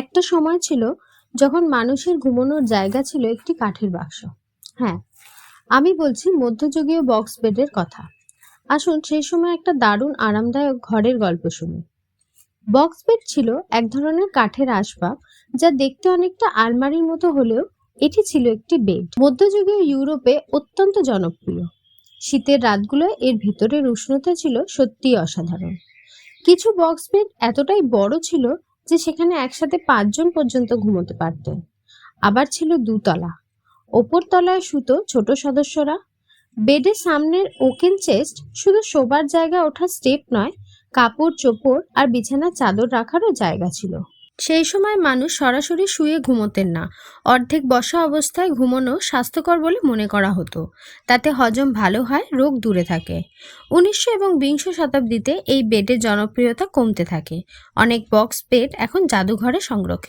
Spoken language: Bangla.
একটা সময় ছিল যখন মানুষের ঘুমানোর জায়গা ছিল একটি কাঠের বাক্স। হ্যাঁ আমি বলছি মধ্যযুগীয় বক্স বেডের কথা। আসুন সেই সময় একটা দারুণ আরামদায়ক ঘরের গল্প শুনি। বক্স বেড ছিল এক ধরনের কাঠের আসবাব যা দেখতে অনেকটা আলমারির মতো হলেও এটি ছিল একটি বেড। মধ্যযুগীয় ইউরোপে অত্যন্ত জনপ্রিয়। শীতের রাতগুলোয় এর ভেতরের উষ্ণতা ছিল সত্যিই অসাধারণ। কিছু বক্স বেড এতটাই বড় ছিল যে সেখানে একসাথে পাঁচজন পর্যন্ত ঘুমোতে পারতেন। আবার ছিল দুতলা। ওপর তলায় শুতো ছোট সদস্যরা। বেডের সামনের ওকেন চেস্ট শুধু শোবার জায়গা ওঠার স্টেপ নয় কাপড় চোপড় আর বিছানার চাদর রাখারও জায়গা ছিল। সেই সময় মানুষ সরাসরি শুয়ে ঘুমোতেন না। অর্ধেক বসা অবস্থায় ঘুমানো স্বাস্থ্যকর বলে মনে করা হতো। তাতে হজম ভালো হয়, রোগ দূরে থাকে। উনিশশো এবং বিংশ শতাব্দীতে এই বেডের জনপ্রিয়তা কমতে থাকে। অনেক বক্স বেড এখন জাদুঘরে সংরক্ষিত।